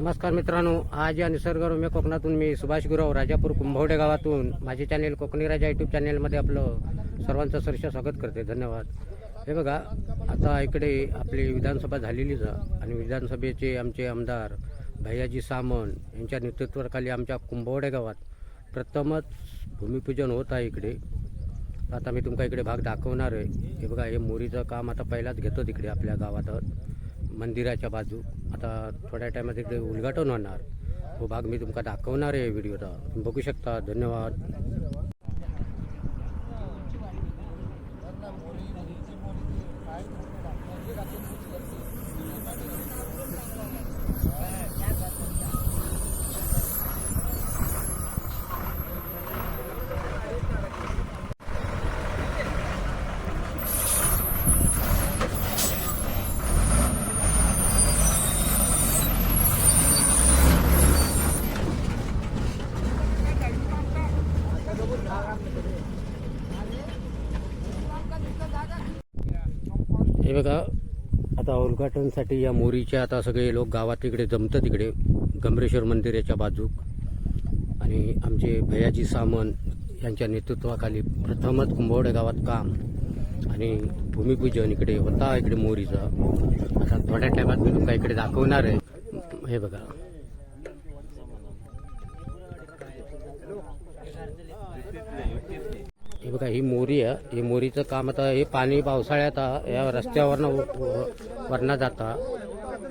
नमस्कार मित्रांनो आज या निसर्गरम्य कोकणातून मी सुभाष गुराव राजापूर कुंभवडे गावातून माझे चॅनेल कोकणी राजा यूट्यूब चॅनेलमध्ये आपलं सर्वांचं सरश स्वागत करते. धन्यवाद. हे बघा आता इकडे आपली विधानसभा झालेलीच आणि विधानसभेचे आमचे आमदार भैयाजी सामंत यांच्या नेतृत्वाखाली आमच्या कुंभवडे गावात प्रथमच भूमिपूजन होत आहे इकडे. आता मी तुमका इकडे भाग दाखवणार आहे. हे बघा हे मोरीचं काम आता पहिलाच घेतो तिकडे आपल्या गावात. मंदिराच्या बाजू. आता थोड्या टायमात इकडे उद्घाटन होणार. तो भाग मी तुमका दाखवणार आहे व्हिडिओचा. तुम्ही बघू शकता. धन्यवाद. बघा. आता उद्घाटनसाठी या मोरीच्या आता सगळे लोक गावात इकडे जमतं तिकडे गंभरेश्वर मंदिराच्या बाजूक आणि आमचे भैयाजी सामंत यांच्या नेतृत्वाखाली प्रथमच कुंभवडे गावात काम आणि भूमिपूजन इकडे होता इकडे मोरीचा. आता थोड्या टायमात मी तुमका इकडे दाखवणार आहे. हे बघा. हे बघा ही मोरी आहे. ही मोरीचं काम आता हे पाणी पावसाळ्यात या रस्त्यावरनं व- वरनं जाता.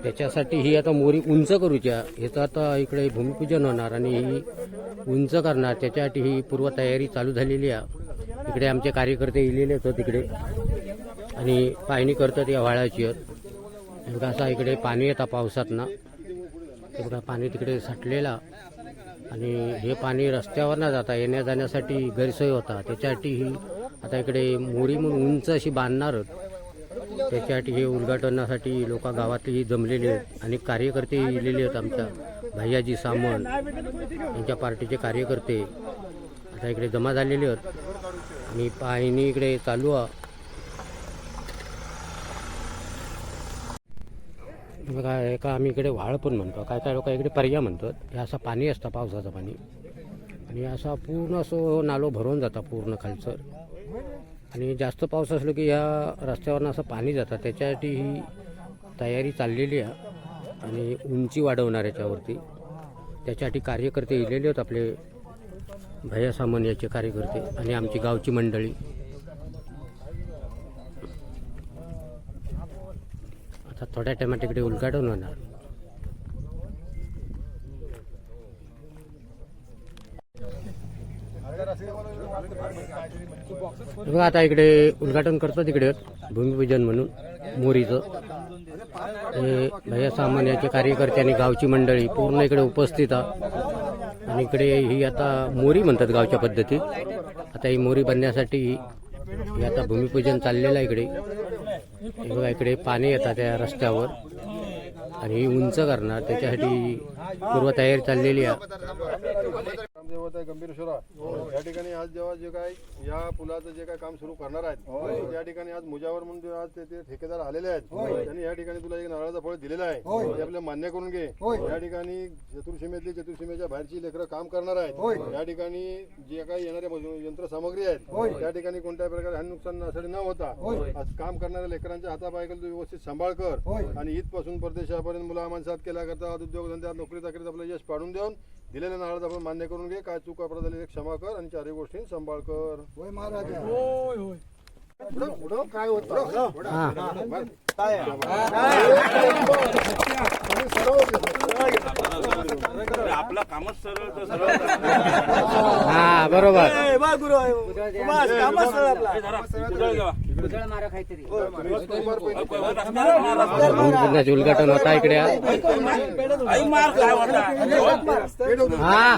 त्याच्यासाठी ही आता मोरी उंच करूच्या. ह्याचं आता इकडे भूमिपूजन होणार आणि ही उंच करणार. त्याच्यासाठी ही पूर्वतयारी चालू झालेली आहे. इकडे आमचे कार्यकर्ते इलेले आहेत तिकडे. आणि पाहणी करतात या व्हाळाची बघा असा इकडे पाणी येतं पावसात ना बघा पाणी तिकडे साठलेला. आणि हे पाणी रस्त्यावर ना जाता येण्या जाण्यासाठी गैरसोय होता. त्याच्यासाठी ही आता इकडे मोरी म्हणून उंच अशी बांधणार. त्याच्यासाठी हे उद्घाटनासाठी लोक गावातली जमलेली आहेत. आणि कार्यकर्ते इलेले आहेत आमच्या. भैयाजी सामंत यांच्या पार्टीचे कार्यकर्ते आता इकडे जमा झालेले आहेत. आणि पाणी इकडे चालू आहे. हे का एका आम्ही इकडे व्हाळ पण म्हणतो. काय काय लोक इकडे पर्या म्हणतात. हे असं पाणी असतं पावसाचं पाणी. आणि असा पूर्ण असं नालो भरून जाता पूर्ण खालचं. आणि जास्त पाऊस असलो की या रस्त्यावरनं असं पाणी जातं. त्याच्यासाठी ही तयारी चाललेली आहे. आणि उंची वाढवणार याच्यावरती. त्याच्यासाठी कार्यकर्ते इलेले आहेत आपले. भैया सामन याचे कार्यकर्ते आणि आमची गावची मंडळी. आता थोड्या टायमात तिकडे उलगाडून होणार. बघा आता इकडे उद्घाटन करतो तिकडे. भूमिपूजन म्हणून मोरीचं. हे भैया सामान्याचे कार्यकर्ते आणि गावची मंडळी पूर्ण इकडे उपस्थित आहे. आणि इकडे ही आता मोरी म्हणतात गावच्या पद्धतीत. आता ही मोरी बनण्यासाठी हे आता भूमिपूजन चाललेलं आहे इकडे. हे बघा इकडे पाणी येतात त्या रस्त्यावर. आणि उंच करणार त्याच्यासाठी पूर्वतयारी चाललेली आहे. ग्रामदेवत आहे गंभीरेश्वरा या ठिकाणी आज जेव्हा जे काय या पुलाचं जे काय काम सुरू करणार आहेत या ठिकाणी आज मुजावर म्हणून जे आज ते- ठेकेदार आलेले आहेत. त्यांनी या ठिकाणी तुला एक नारळाचं फळ दिलेलं आहे. ते आपल्याला मान्य करून घे. या ठिकाणी चतुर्सीमेतली चतुर्सीमेच्या बाहेरची लेकरं काम करणार आहेत. या ठिकाणी जे काही येणाऱ्या यंत्रसामग्री आहेत त्या ठिकाणी कोणत्याही प्रकारे हानी नुकसान न होता आज काम करणाऱ्या लेकरांच्या हातापायकडे तू व्यवस्थित सांभाळ कर. आणि इथपासून परदेशापर्यंत मुला माणसात केल्या करता उद्योगधंद्यात नोकरी चाकरीत आपलं यश पाडून देऊन दिलेल्या नारळाचं आपण मान्य करून घे काय चूक आपल्याला झाली क्षमा कर आणि चारही गोष्टी सांभाळ कर होय महाराजा होय होय पुढं काय होतं हां आपला कामच सरळ तर सरळ हा बरोबर. आई मार काय वाटला हा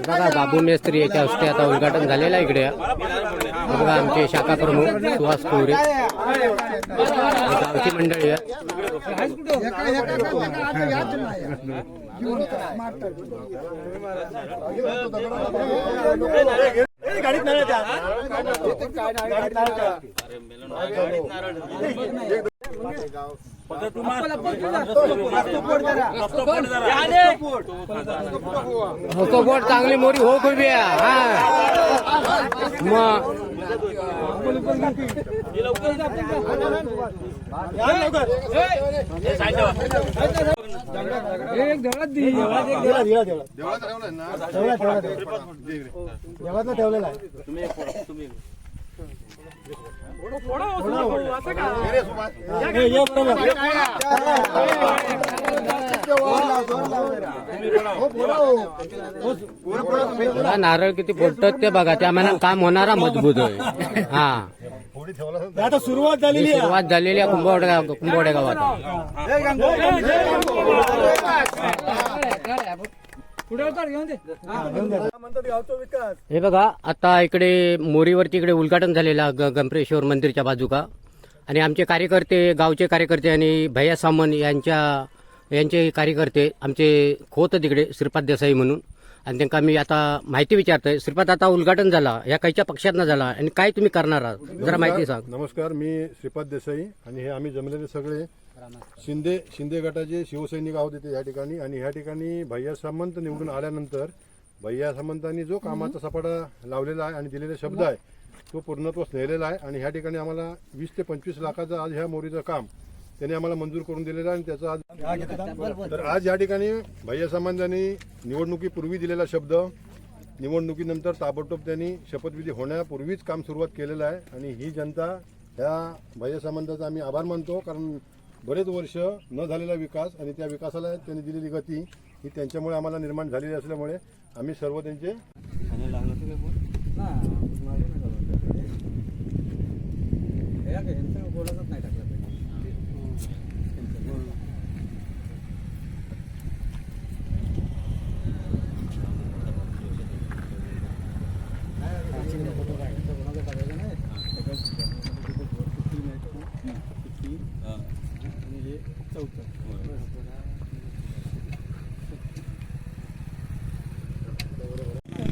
बघा बाबू मेस्त्री याच्या हस्ते आता उद्घाटन झालेलं आहे इकडे हे बघा आमचे शाखा प्रमुख सुहास कोवरे गावची मंडळी आहे गाडीत नाही त्या गाडीत नाही त्या. फक्त तू मार. रस्तो पोट जरा. तो बोट चांगली मोरी हो हा मग हे वा. देवळात एक ठेवलेला आहे बघा, नारळ किती फोडतात ते बघा त्या मनात काम होणारा मजबूत आहे हा. आता सुरुवात झालेली आहे. सुरुवात झालेली आहे कुंभवडे कुंभवडे गावात हे बघा आता इकडे मोरीवरती इकडे उद्घाटन झालेला ग गंप्रेश्वर मंदिरच्या बाजूका. आणि आमचे कार्यकर्ते गावचे कार्यकर्ते आणि भैया सामंत यांच्या यांचे कार्यकर्ते आमचे खोत तिकडे श्रीपाद देसाई म्हणून. आणि त्यांना मी आता माहिती विचारतोय श्रीपाद आता उद्घाटन झाला या काहीच्या पक्षातनं झाला आणि काय तुम्ही करणार आहात? जरा माहिती सांग. नमस्कार मी श्रीपाद देसाई आणि हे आम्ही जमलेले सगळे शिंदे शिंदे गटाचे शिवसैनिक आहोत इथे या ठिकाणी. आणि ह्या ठिकाणी भैया सामंत निवडून आल्यानंतर भैया सामंतांनी जो कामाचा सपाटा लावलेला आहे आणि दिलेले शब्द आहे तो पूर्णत्वास नेलेला आहे. आणि ह्या ठिकाणी आम्हाला वीस ते पंचवीस लाखाचं आज ह्या मोरीचं काम त्यांनी आम्हाला मंजूर करून दिलेलं आहे आणि त्याचा आज तर आज या ठिकाणी भैया सामंतांनी निवडणुकीपूर्वी दिलेला शब्द निवडणुकीनंतर ताबडतोब त्यांनी शपथविधी होण्यापूर्वीच काम सुरुवात केलेलं आहे. आणि ही जनता ह्या भैया सामंताचा आम्ही आभार मानतो कारण बरेच वर्ष न झालेला विकास आणि त्या विकासाला त्यांनी दिलेली गती ही त्यांच्यामुळे आम्हाला निर्माण झालेली असल्यामुळे आम्ही सर्व त्यांचे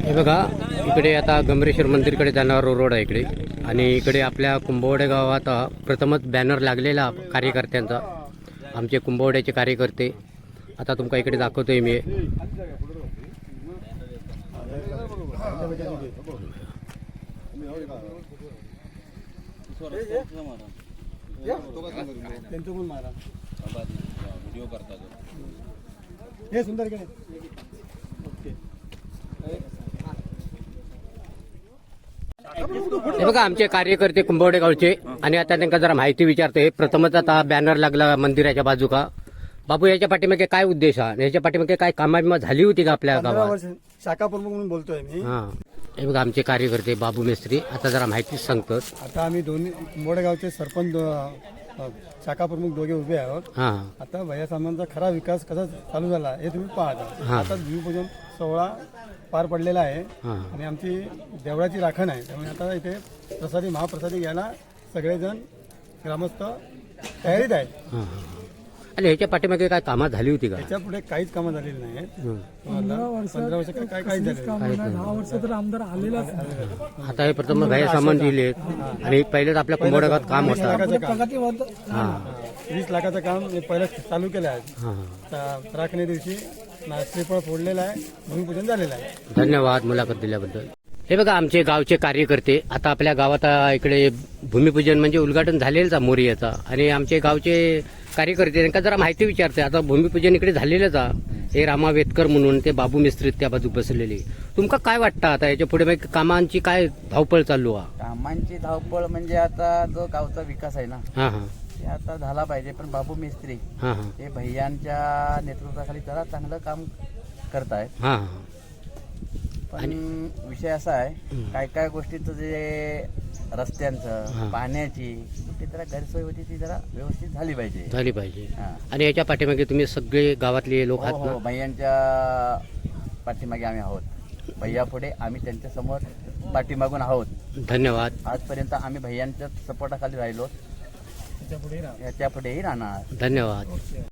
हे बघा इकडे आता गंभीरेश्वर मंदिरकडे जाणारा रोड आहे इकडे. आणि इकडे आपल्या कुंभवडे गावात प्रथमच बॅनर लागलेला कार्यकर्त्यांचा. आमचे कुंभवड्याचे कार्यकर्ते. आता तुमका इकडे दाखवतोय मी. हे सुंदर इकडे. ओके हे बघा आमचे कार्यकर्ते कुंभवडे गावचे आणि आता त्यांना जरा माहिती विचारतोय प्रथमच आता बॅनर लागला मंदिराच्या बाजूका. बाबू याच्या पाठीमागे काय उद्देश आहे याच्या पाठीमागे काय कामा झाली होती का आपल्या गावात? शाखा प्रमुख म्हणून बोलतोय मी. हा. हे बघा आमचे कार्यकर्ते बाबू मिस्त्री. आता जरा माहिती सांगतात. आता आम्ही दोन्ही मोडेगावचे सरपंच दो- अ, शाखा प्रमुख दोघे उभे आहोत. हा. आता भैया सामांचा खरा विकास कसा चालू झाला हे तुम्ही पाहता. आता भूमिपूजन सोहळा पार पडलेला आहे आणि आमची देवळाची राखण आहे. त्यामुळे आता इथे प्रसादी महाप्रसादी घ्यायला सगळेजण ग्रामस्थ तयारीत आहेत. आणि ह्याच्या पाठीमागे काय कामात झाली होती का? त्याच्या पुढे काहीच कामं झालेली नाही हं. पंधरा वर्ष काय काय काहीच झालेलं? नाही. दहा वर्ष तर आमदार आलेलाच आता हे प्रथम भाई सामान दिले आणि पहिलेच आपल्या कुंभवडे गावात काम होतं. काम. हा. वीस लाखाचं काम हे पहिलं चालू केलं आहे. हा. राखणे दिवशी ना- श्रीफळ फोडलेलं आहे भूमिपूजन झालेलं आहे. धन्यवाद मुलाखत दिल्याबद्दल. हे बघा आमचे गावचे कार्यकर्ते आता आपल्या गावात आ, इकडे भूमिपूजन म्हणजे उद्घाटन झालेलंच आहे मोरियाचा. आणि आमचे गावचे कार्यकर्ते त्यांना जरा माहिती विचारते आता भूमिपूजन इकडे झालेलंच आहे. हे रामा वेतकर म्हणून ते बाबू मिस्त्री त्या बाजू बसलेले. तुमका काय वाटतं आता? याच्यापुढे मग कामांची काय धावपळ चालू आहे? कामांची धावपळ म्हणजे आता जो गावचा विकास आहे ना हा हा. ते आता झाला पाहिजे. पण बाबू मिस्त्री हा हा. हे भैयांच्या नेतृत्वाखाली जरा चांगलं काम करतायत. हा हा. पण विषय असा आहे काय काय गोष्टीचं जे. रस्त्यांचं पाण्याची ती जरा गैरसोय होती ती जरा व्यवस्थित झाली पाहिजे. झाली पाहिजे. आणि याच्या पाठीमागे तुम्ही सगळे गावातले लोक हो आहात हो भैयांच्या पाठीमागे आम्ही आहोत. भैया पुढे आम्ही त्यांच्यासमोर पाठीमागून आहोत. धन्यवाद. आजपर्यंत आम्ही भैयांच्या सपोर्टाखाली राहिलो. याच्या पुढेही राहणार. धन्यवाद.